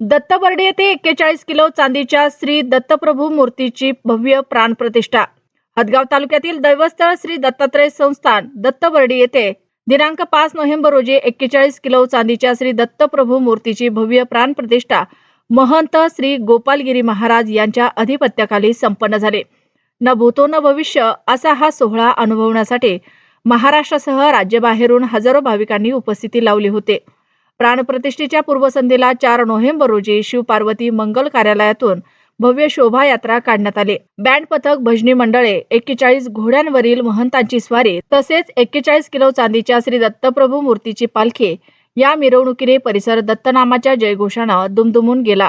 दत्तबर्डी येथे एक्केचाळीस किलो चांदीच्या श्री दत्तप्रभू मूर्तीची भव्य प्राणप्रतिष्ठा. हदगाव तालुक्यातील दैवस्थळ श्री दत्तात्रय संस्थान दत्तबर्डी येथे दिनांक पाच नोव्हेंबर रोजी एक्केचाळीस किलो चांदीच्या श्री दत्तप्रभू मूर्तीची भव्य प्राणप्रतिष्ठा महंत श्री गोपालगिरी महाराज यांच्या अधिपत्याखाली संपन्न झाले. न भूतो न भविष्य असा हा सोहळा अनुभवण्यासाठी महाराष्ट्रासह राज्यबाहेरून हजारो भाविकांनी उपस्थिती लावली होते. प्राणप्रतिष्ठेच्या पूर्वसंध्येला चार नोव्हेंबर रोजी शिवपार्वती मंगल कार्यालयातून भव्य शोभायात्रा काढण्यात आली. बँड पथक भजनी मंडळे एक्केचाळीस घोड्यांवरील महंतांची स्वारी तसेच एक्केचाळीस किलो चांदीच्या श्री दत्तप्रभू मूर्तीची पालखी या मिरवणुकीने परिसर दत्तनामाच्या जयघोषानं दुमदुमून गेला.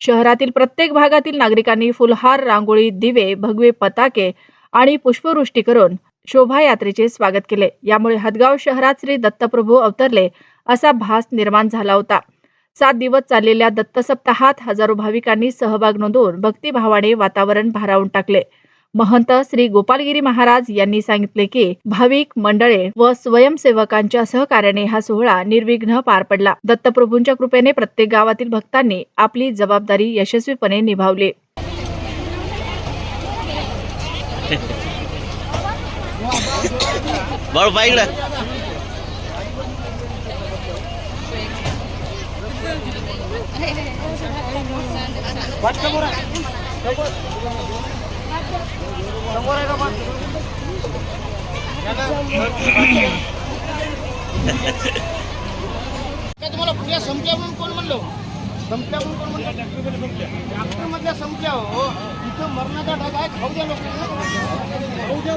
शहरातील प्रत्येक भागातील नागरिकांनी फुलहार रांगोळी दिवे भगवे पताके आणि पुष्पवृष्टी करून शोभायात्रेचे स्वागत केले. यामुळे हदगाव शहरात श्री दत्तप्रभू अवतरले असा भास निर्माण झाला होता. सात दिवस चाललेल्या दत्त सप्ताहात हजारो भाविकांनी सहभाग नोंदवून भक्तिभावाने वातावरण भारावून टाकले. महंत श्री गोपालगिरी महाराज यांनी सांगितले की भाविक मंडळे व स्वयंसेवकांच्या सहकार्याने हा सोहळा निर्विघ्न पार पडला. दत्तप्रभूंच्या कृपेने प्रत्येक गावातील भक्तांनी आपली जबाबदारी यशस्वीपणे निभावली. इकडं. काय तुम्हाला पुण्या संपल्या म्हणून कोण म्हणलो? संपल्या म्हणून कोण म्हणलं? डॉक्टर मधल्या संपल्या हो. इथं मरणाचा ढग आहे खाऊ द्या लोक खाऊ द्या